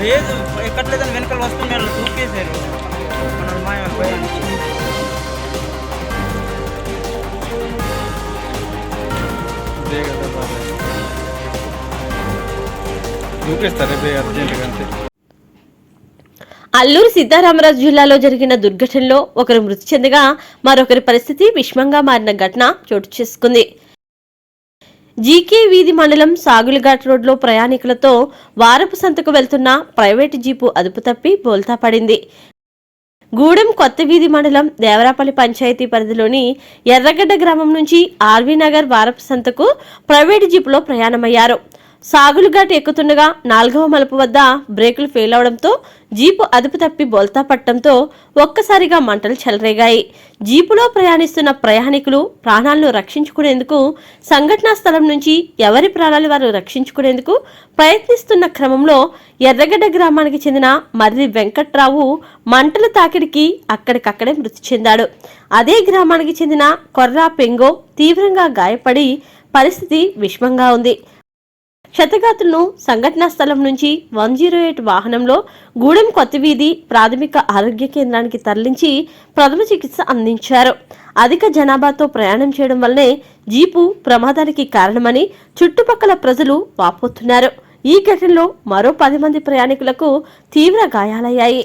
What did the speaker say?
లేదు ఎక్కట్లేదని వెనకాల వాళ్ళు దూకేశారు మన మాయ భయానికి రేపు అర్జెంటుగా అంతే. అల్లూరు సీతారామరాజు జిల్లాలో జరిగిన దుర్ఘటనలో ఒకరు మృతి చెందగా మరొకరి పరిస్థితి విషమంగా మారిన ఘటన చోటు చేసుకుంది. జీకే వీధి మండలం సాగులఘాట్ రోడ్లో ప్రయాణికులతో వారపు సంతకు వెళ్తున్న ప్రైవేటు జీపు అదుపు తప్పి బోల్తా పడింది. గూడెం కొత్త వీధి మండలం దేవరాపల్లి పంచాయతీ పరిధిలోని ఎర్రగడ్డ గ్రామం నుంచి ఆర్వీ నగర్ వారపు సంతకు ప్రైవేటు జీపులో ప్రయాణమయ్యారు. సాగులుఘాట్ ఎక్కుతుండగా నాలుగవ మలుపు వద్ద బ్రేకులు ఫెయిల్ అవడంతో జీపు అదుపు తప్పి బోల్తా పట్టడంతో ఒక్కసారిగా మంటలు చెలరేగాయి. జీపులో ప్రయాణిస్తున్న ప్రయాణికులు ప్రాణాలను రక్షించుకునేందుకు సంఘటనా స్థలం నుంచి ఎవరి ప్రాణాలు వారు రక్షించుకునేందుకు ప్రయత్నిస్తున్న క్రమంలో ఎర్రగడ్డ గ్రామానికి చెందిన మర్రి వెంకట్రావు మంటల తాకిడికి అక్కడికక్కడే మృతి చెందాడు. అదే గ్రామానికి చెందిన కొర్రా పెంగో తీవ్రంగా గాయపడి పరిస్థితి విషమంగా ఉంది. క్షతగాతులను సంఘటనా స్థలం నుంచి వన్ జీరో ఎయిట్ వాహనంలో గూడెం కొత్త వీధి ప్రాథమిక ఆరోగ్య కేంద్రానికి తరలించి ప్రథమ చికిత్స అందించారు. అధిక జనాభాతో ప్రయాణం చేయడం వల్లనే జీపు ప్రమాదానికి కారణమని చుట్టుపక్కల ప్రజలు వాపోతున్నారు. ఈ ఘటనలో మరో పది మంది ప్రయాణికులకు తీవ్ర గాయాలయ్యాయి.